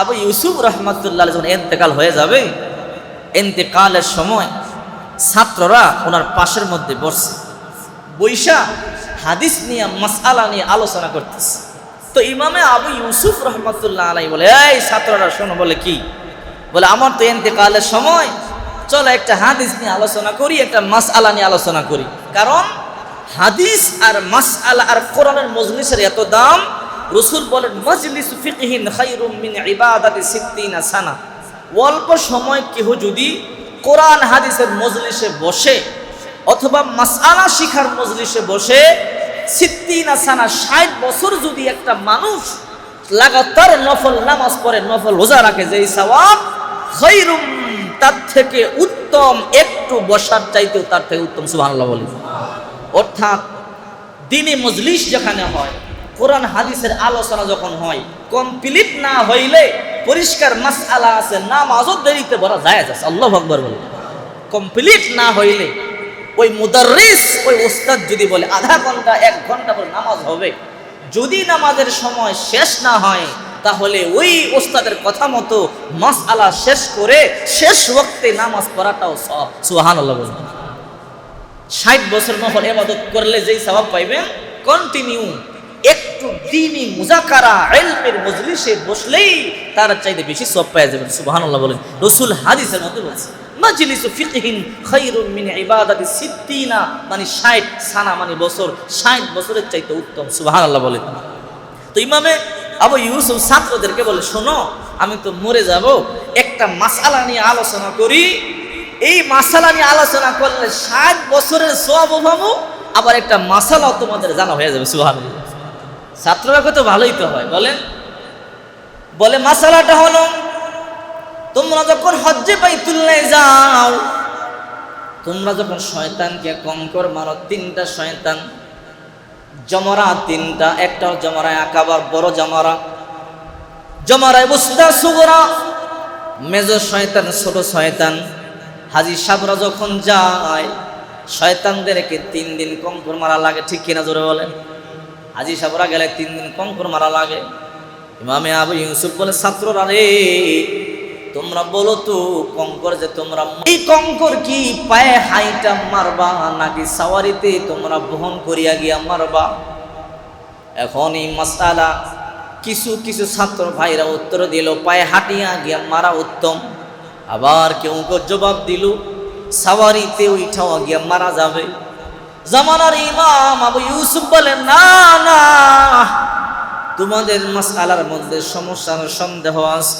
আবু ইউসুফ রহমতুল্লাহ যখন এতেকাল হয়ে যাবে, এতেকালের সময় ছাত্ররা ওনার পাশের মধ্যে বসছে বৈশা হাদিস নিয়ে মাসালা নিয়ে আলোচনা করতেছে। তো ইমামে আবু ইউসুফ রহমতুল্লাহ আলাই বলে, এই ছাত্ররা শোনো, বলে কি? বলে, আমার তো এতেকালের সময়, চলো একটা হাদিস নিয়ে আলোচনা করি, একটা মাসআলা নিয়ে আলোচনা করি। কারণ হাদিস আর মাসআলা আর কোরআনের মজলিসের এত দাম রসুল বলেন, মজলিস ফিকহিন খাইরুম মিন ইবাদাতি সিত্তিনা সানা। অল্প সময় কেহ যদি কোরআন, হাদিসের মজলিসে বসে অথবা মাসআলা শিখার মজলিসে বসে সিত্তিনা সানা, ষাট বছর যদি একটা মানুষ লাগাতার নফল নামাজ পড়ে, নফল রোজা রাখে, যেই সওয়াব খাইরুম তার থেকে উত্তম একটু বসার চাইতেও তার থেকে উত্তম, সুবহানাল্লাহ বলি। অর্থাৎ দিনে মজলিস যেখানে হয় কোরআন হাদিসের আলোচনা যখন হয় কমপ্লিট না হইলে পরিষ্কার মাসআলা আছে, নামাজও দেরিতে বলা যায় আছে। আল্লাহ আকবর বলে। কমপ্লিট না হইলে ওই মুদাররিস, ওই ওস্তাদ যদি বলে, আধা ঘণ্টা, এক ঘণ্টা পর নামাজ হবে, যদি নামাজের সময় শেষ না হয়, তাহলে ওই ওস্তাদের কথা মতো মাসআলা শেষ করে শেষ ওক্তে নামাজ পড়াটাও সব সুহান আল্লাহ ষাট বছর নফল এবাদত করলে যেই স্বভাব পাইবেন কন্টিনিউ একটু দিনই মুজাকারা এলমের মজলিসে বসলেই তার চাইতে বেশি সব পাওয়া যাবেন সুবহানাল্লাহ বলেন। রসুল হাদিসের মধ্যে বলছে, মাজলিসু ফিকহিন খায়রুম মিন ইবাদাতি সিত্তিনা মানে 60 সানা মানে বছর 60 বছরের চাইতে উত্তম। সুবহানাল্লাহ বলেন। তো ইমামে আবু ইউসুফ ছাত্রদেরকে বলে, শোনো, আমি তো মরে যাব, একটা মাসালা নিয়ে আলোচনা করি। এই মাসালা নিয়ে আলোচনা করলে ষাট বছরের সব পাবো আবার একটা মাসালাও তোমাদের জানা হয়ে যাবে। সুহান ছাত্ররা কত ভালোই তো হয়, বলেন? বলে, মাসালাটা হলো, তোমরা যখন হজ্জে বাইতুল্লাহ যাও, তোমরা যখন শয়তানকে কঙ্কর মারো, তিনটা শয়তান, জমরা তিনটা, একটা জমরায় আকাবার, বড় জমরা। জমরায় বুসদা সুগরা মেজ শয়তান, ছোট শয়তান। হাজি সাবরা যখন যায়, শয়তানদেরকে তিন দিন কঙ্কর মারা লাগে, ঠিক কিনা জোরে বলেন? হাজি সাবরা গেলে তিন দিন কঙ্কর মারা লাগে। ইমামে আবু ইউসুফ বলে, ছাত্ররা রে, তোমরা বলো তো, কঙ্কর যে তোমরা এই কঙ্কর কি পায়ে হাইটা মারবা, নাকি সাওয়ারিতে তোমরা বহন করিয়া গিয়া মারবা? এখন এই মাসালা, কিছু কিছু ছাত্র ভাইরা উত্তর দিল, পায়ে হাঁটিয়া গিয়া মারা উত্তম। আবার কেউ জবাব দিল, সাওয়ারিতে উঠাও গিয়া মারা যাবে। জামানার ইমাম আবু ইউসুফ বলেন, না না, তোমাদের মাসালার মধ্যে সমস্যার সন্দেহ আছে।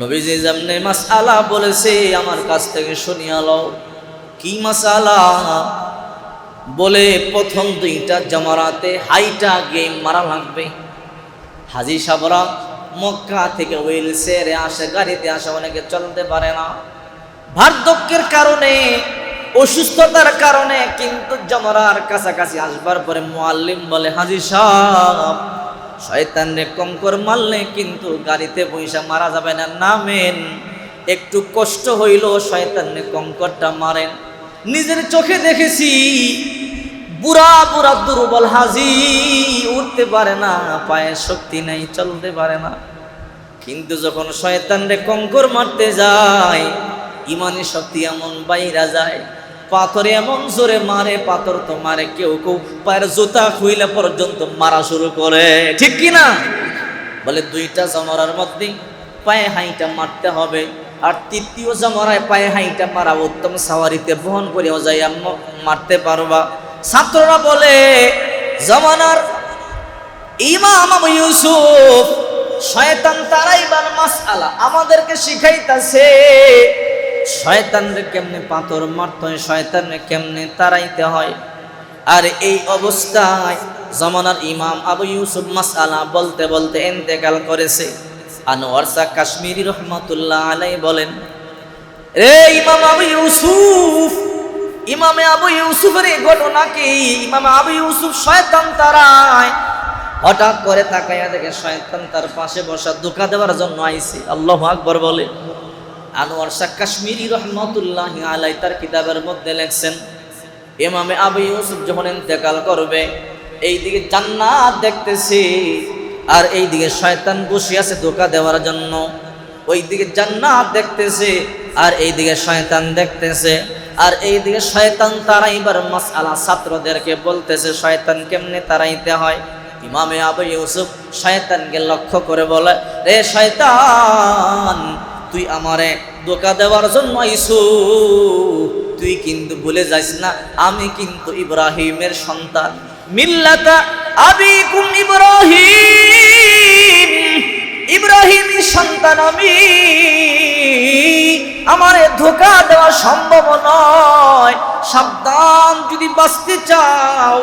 নবীজি যেমনি মাসালা বলেছে, আমার কাছ থেকে শুনিয়া লও। কি মাসালা বলে, প্রথম দুইটা জমারাতে হাইটা গেম মারা লাগবে। হাজি সাবরা মক্কা থেকে হুইল চেয়ারে আসে, গাড়িতে আসে, অনেকে চলতে পারে না। বার্ধক্যের কারণে, অসুস্থতার কারণে, কিন্তু জমরার কাছাকাছি আসবার পরে মোয়াল্লিম বলে হাজি সাহ শয়তানরে কঙ্কর মারলে কিন্তু গাড়িতে পয়সা মারা যাবে না, নামেন। একটু কষ্ট হইল শয়তানরে কঙ্করটা মারেন। নিজের চোখে দেখেছি, বুড়া বুড়া দুর্বল হাজি উঠতে পারে না পায়ে শক্তি নেই, চলতে পারে না। কিন্তু যখন শয়তানরে কঙ্কর মারতে যায় ইমানি শক্তি এমন বাইরা যায় পাথরে এমন জোরে মারে, পাথর তো মারে কেউ কেউ। পায়ের জুতা খুইলে পর্যন্ত মারা শুরু করে। ঠিক কি না? বলে দুইটা জমরার মধ্যে পায়ে হাইটা মারতে হবে, আর তৃতীয় জমরায় পায়ে হাইটা মারা উত্তম সাওয়ারিতে বহন করেও যাই মারতে পারবা। ছাত্ররা বলে, জমানার ইমাম ইউসুফ, শয়তান তারাইবার মাসআলা, আমাদেরকে শিখাইতাছে। শয়তানরে কেমনে পাথর মারতে হয়, শয়তানরে কেমনে তারাইতে হয়? আর এই অবস্থায় জমানার ইমাম আবু ইউসুফ মাসআলা বলতে বলতে এন্তেকাল করেছে। আনোয়ার শাহ কাশ্মীরি রহমতুল্লাহ আলাই বলেন, রে ইমাম আবু ইউসুফ, ইমামে আবু ইউসুফের এই ঘটনা কি? ইমাম আবু ইউসুফ শয়তান তারায় হঠাৎ করে তাকাইয়া দেখে শয়তান তার পাশে বসা ধোকা দেওয়ার জন্য আইছে। আল্লাহ আকবর বলে আনোয়ার শাহ কাশ্মীরি রহমতুল্লাহ আলাই তার কিতাবের মধ্যে লেখছেন এমামে আবু ইউসুফ যখন ইন্তেকাল করবে, এইদিকে জান্নাত দেখতেছি আর এই দিকে শয়তান বসে আছে ধোকা দেওয়ার জন্য। ওই দিকে জান্নাত দেখতেছে আর এই দিকে শয়তান দেখতেছে। আর এই দিকে শয়তান তারাইবার মাসআলা ছাত্রদেরকে বলতেছে, শয়তান কেমনে তারাইতে হয়? ইমামে আবু ইউসুফ শয়তানকে লক্ষ্য করে বলে রে শয়তান তুই আমারে দোকা দেওয়ার জন্য আইসু তুই কিন্তু ভুলে যাইস না, আমি কিন্তু ইব্রাহিমের সন্তান। মিল্লাতা আবিকুম ইব্রাহিম। ইব্রাহিমের সন্তান আমি। আমারে ধোকা দেওয়া সম্ভব নয়। সাবধান যদি বাঁচতে চাও,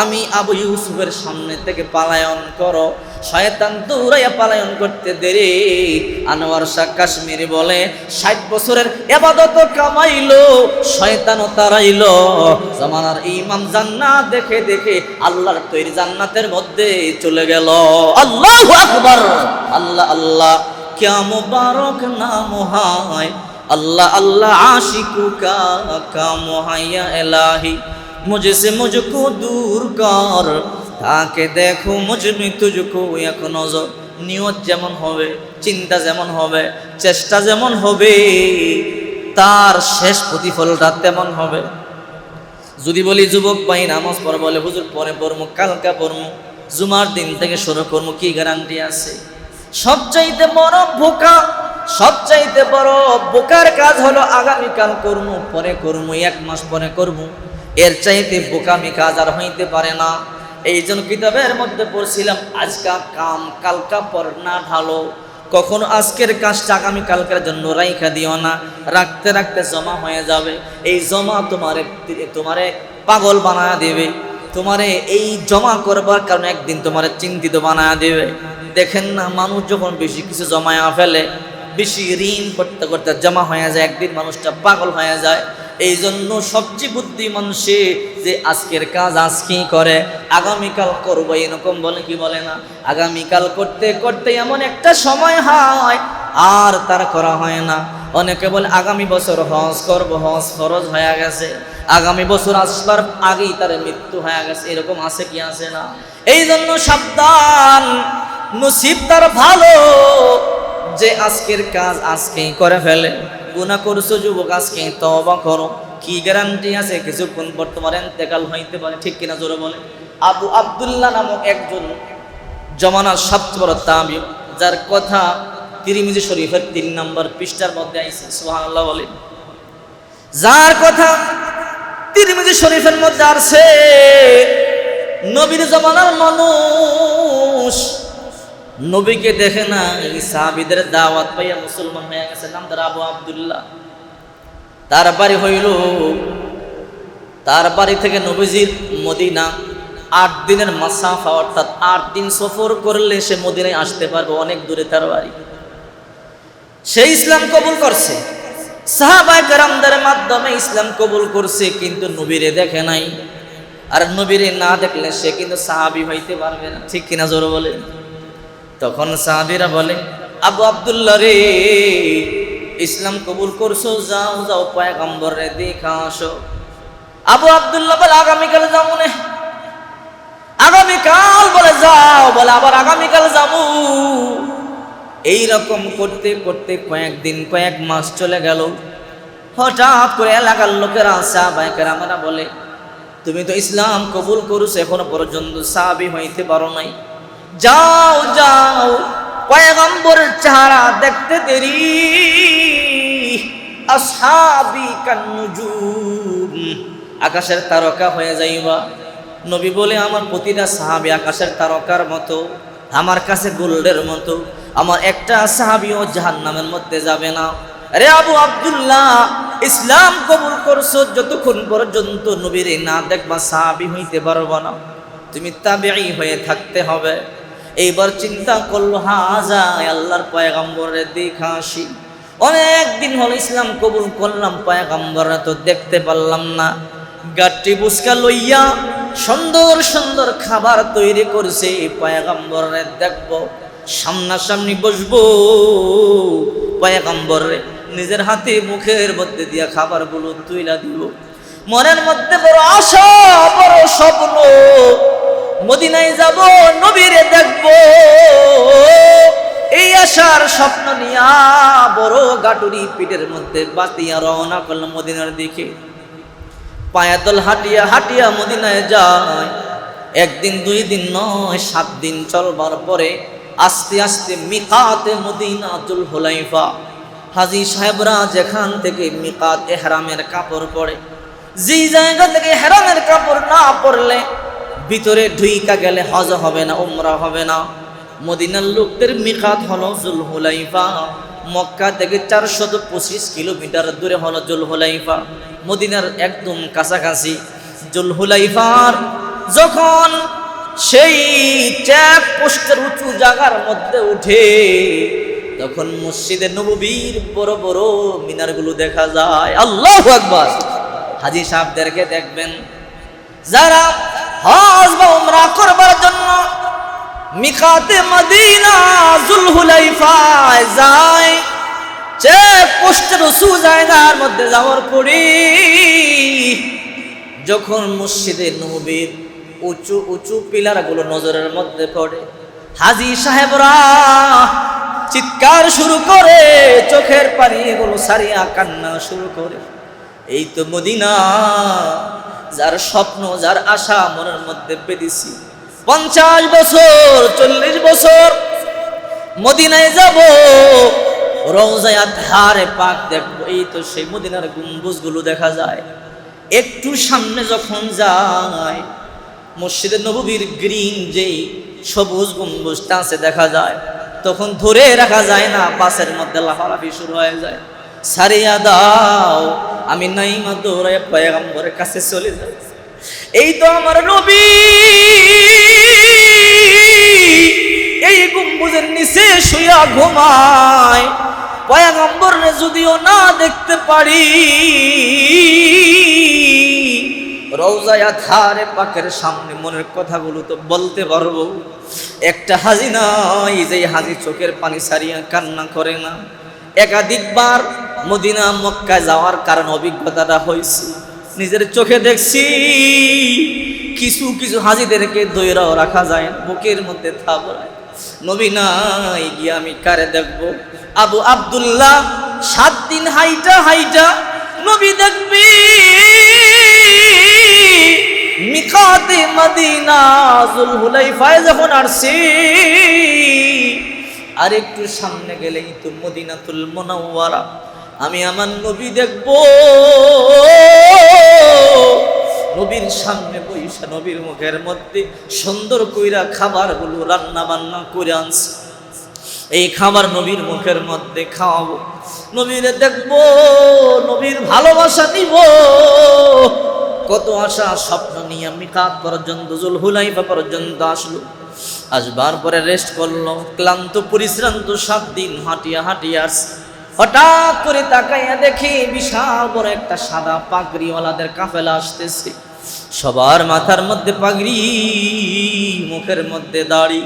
আমি আবু ইউসুফের সামনে থেকে পালায়ন করো। শয়তান দৌড়াইয়া পালায়ন করতে দেরি। আনোয়ার শাহ কাশ্মীর বলে, ষাট বছরের এবাদত কামাইলো, শয়তানও তারাইলো জমানার ইমাম জান্না দেখে দেখে আল্লাহর তৈরি জান্নাতের মধ্যে চলে গেল। আল্লাহ আকবর। আল্লাহ আল্লাহ কেমন বারক নাম হয় আল্লাহ আল্লাহ আশিকু কা মোহাইয়া এলাহি। মুঝে মুঝকো দূর কর। তাকে দেখো মুঝমি তুঝকো এক নজর। নিয়ত যেমন হবে, চিন্তা যেমন হবে, চেষ্টা যেমন হবে, তার শেষ প্রতিফলটা তেমন হবে। যদি বলি, যুবক ভাই, নামাজ পড়া বলে হুজুর পরে পড়মু, কালকা পড়মু, জুমার দিন থেকে শুরু করমু, কি গ্যারান্টি আছে? সবচাইতে বড় বোকা, সবচাইতে বড় বোকার কাজ হলো আগামীকাল করমু, পরে করমু, এক মাস পরে করমু। এর চাইতে বোকামি কাজ আর হইতে পারে না। এই জন্য কিতাবের মধ্যে পড়ছিলাম, আজকা কাম কালকা পর না ঢালো। কখনো আজকের কাজটা আগামী কালকের জন্য রাইখা দিও না। রাখতে রাখতে জমা হয়ে যাবে। এই জমা তোমারে তোমারে পাগল বানায় দেবে। তোমারে এই জমা করবার কারণে একদিন তোমারে চিন্তিত বানায় দেবে। দেখেন না, মানুষ যখন বেশি কিছু জমায়া ফেলে, বেশি ঋণ করতে করতে জমা হয়ে যায়, একদিন মানুষটা পাগল হয়ে যায়। এই জন্য সবচেয়ে বুদ্ধি মানুষে যে আজকের কাজ আজকেই করে, আগামীকাল করব এরকম বলে কি বলে না? আগামীকাল করতে করতে এমন একটা সময় হয়, আর তার করা হয় না। অনেকে বলে, আগামী বছর হজ করব, হজ খরচ হয়ে গেছে। আগামী বছর আসবার আগেই তার মৃত্যু হয়ে গেছে। এরকম আছে কি আছে না? এই জন্য সাবধান। নসিব তার ভালো, যে আজকের কাজ আজকেই করে ফেলে। গুণা করছ যুবক, আজকেই তবা করো। কি গ্যারান্টি আছে? কিছুক্ষণ পর তোমার এতেকাল হইতে পারে, ঠিক কিনা জোরে বলে আবু আবদুল্লাহ নামক একজন জমানার সবচেয়ে বড় তাবি, যার কথা তিরিমিজি শরীফের তিন নম্বর পৃষ্ঠার মধ্যে আইসে সুবহানাল্লাহ বলে। যার কথা তিরিমিজি শরীফের মধ্যে আছে নবীর জমানার মানুষ নবীকে দেখে না, এই সাহাবিদের দাওয়াত পাইয়া মুসলমান হয়ে গেছে, নাম তার আবু আবদুল্লাহ। তার বাড়ি হইল, তার বাড়ি থেকে নবীজির মদিনা। আট দিনের মাসাফা, অর্থাৎ আট দিন সফর করলে সে মদিনায় আসতে পারবে, অনেক দূরে তার বাড়ি। সে ইসলাম কবুল করছে। সাহাবাই কারামদের মাধ্যমে ইসলাম কবুল করছে, কিন্তু নবীরে দেখে নাই। আর নবীরে না দেখলে সে কিন্তু সাহাবি হইতে পারবে না। ঠিক কিনা জোর বলে তখন সাহাবিরা বলে, আবু আবদুল্লাহ রে, ইসলাম কবুল করছ? যাও যাও, পয়গম্বর রে দেখা আসো। আবু আবদুল্লাহ বলে, আগামীকাল যাব নে। আগামীকাল? বলে, যাও। বলে, আবার আগামীকাল যাব। এই রকম করতে করতে কয়েকদিন, কয়েক মাস চলে গেল। হঠাৎ করে এলাকার লোকেরা সাহাবাহিকের আমরা বলে, তুমি তো ইসলাম কবুল করছ, এখনও পর্যন্ত সাহাবি হইতে পারো নাই। যাও যাও পয়গম্বরের চেহারা দেখতে দেরি। আসহাবি কান্নুজুম। আকাশের তারকা হয়ে যাইবা। নবী বলে, আমার প্রতিটা সাহাবি আকাশের তারকার মতো, আমার কাছে গোল্ডের মতো। আমার একটা সাহাবিও জাহান নামের মধ্যে যাবে না। রে আবু আব্দুল্লাহ, ইসলাম কবুল করছ, যতক্ষণ পর্যন্ত নবীর না দেখবা সাহাবি হইতে পারব না। তুমি তাবেই হয়ে থাকতে হবে। এইবার চিন্তা করল, হা যায় আল্লাহর পয়গম্বরে দেখা আসি। অনেক দিন হলো ইসলাম কবুল করলাম পয়গম্বরে তো দেখতে পারলাম না। গাঠটি বুসকা লইয়া সুন্দর সুন্দর খাবার তৈরি করছে পয়গম্বরে দেখব, সামনাসামনি বসবো। পয়গম্বরে নিজের হাতে মুখের মধ্যে দিয়া খাবারগুলো তুইলা দিব মনের মধ্যে বড় আশা, বড় স্বপ্ন। মদিনায় যাব, নবীরে দেখব। এই আশার স্বপ্ন নিয়া বড় গাটুরি পিঠের মধ্যে বাতিয়া রওনা করল মদিনার দিকে। পায়াদল হাঁটিয়া হাঁটিয়া মদিনায় যায়। একদিন, দুই দিন নয়, সাত দিন চলবার পরে আস্তে আস্তে মিকাতে মদিনাতুল হুলাইফা। হাজি সাহেবরা যেখান থেকে মিকাত এহরামের কাপড় পরে, যেই জায়গা থেকে হেরামের কাপড় না পরলে ভিতরে ঢুইকা গেলে হজ হবে না, উমরা হবে না। মদিনার লোকদের মিকাত হলো জুল হুলাইফা মক্কা থেকে চারশত পঁচিশ কিলোমিটার দূরে হলো জুল হুলাইফা মদিনার একদম কাছাকাছি। জুল হুলাইফার যখন সেই চেক পোস্টের উঁচু জায়গার মধ্যে উঠে, তখন মসজিদে নববীর বড় বড় মিনারগুলো দেখা যায়। আল্লাহ আকবার! হাজি সাহেবদেরকে দেখবেন, যারা হজ বা উমরা করবার জন্য মিকাতে মদিনা জুলহুলাইফায় যায়। চেক পোস্টের উঁচু জায়গার মধ্যে যাওয়ার পরে যখন মসজিদে নবীর উঁচু উঁচু পিলারগুলো নজরের মধ্যে পড়ে, হাজি সাহেবরা চিৎকার শুরু করে, চোখের পানি এগুলো সারিয়া কান্না শুরু করে, এই তো মদিনা যার স্বপ্ন, যার আশা মনের মধ্যে বেঁধেছি। পঞ্চাশ বছর, চল্লিশ বছর মদিনায় যাব, রওজায় ধারে পাক দেখব। এই তো সেই মদিনার গম্বুজগুলো দেখা যায়। একটু সামনে যখন যায় মসজিদের নববীর গ্রিন যেই সবুজ গম্বুজটা আছে দেখা যায়, তখন ধরে রাখা যায় না, বাসের মধ্যে লাফালাফি শুরু হয়ে যায়। সারিয়া দাও আমি নাইমা দৌড়ায় পয়গম্বরের কাছে চলে যাই। এই তো আমার নবী। এই গম্বুজের নিচে শুয়া ঘুমায়। পয়াগম্বরে যদিও না দেখতে পারি রৌজায়া থারে পাকের সামনে মনের কথাগুলো তো বলতে পারব। একটা হাজি নাই যে হাজি চোখের পানি সারিয়া কান্না করে না। একাধিকবার মদিনা, মক্কায় যাওয়ার কারণ অভিজ্ঞতাটা হয়েছে। নিজের চোখে দেখছি, কিছু কিছু হাজিদেরকে দৈরাও রাখা যায় বুকের মধ্যে থাবড়ায় নবী নাই, গিয়ে আমি কারে দেখব? আবু আব্দুল্লাহ, সাত দিন হাইটা হাইটা নবী দেখবি। মিকাতে মদিনা জুল হুলাইফায় যখন আসছি আর একটু সামনে গেলেই তো মদিনাতুল মুনাওয়ারা। আমি আমার নবী দেখব। নবীর সামনে বইসা নবীর মুখের মধ্যে সুন্দর কইরা খাবারগুলো রান্না বান্না করে আনছে। এই খাবার নবীর মুখের মধ্যে খাওয়াবো। নবীরে দেখব, নবীর ভালোবাসা নিব। কত আশা, স্বপ্ন নিয়ে আমি কাক পর্যন্ত জুল হুলাইফা পর্যন্ত আসলো। আসবার পরে রেস্ট করল ক্লান্ত, পরিশ্রান্ত, সাত দিন হাঁটিয়া হাঁটিয়া আসছে। হঠাৎ করে তাকাইয়া দেখি বিশাল বড় একটা সাদা পাগড়িওয়ালাদের কাফেলা আসতেছে। সবার মাথার মধ্যে পাগড়ি, মুখের মধ্যে দাড়ি।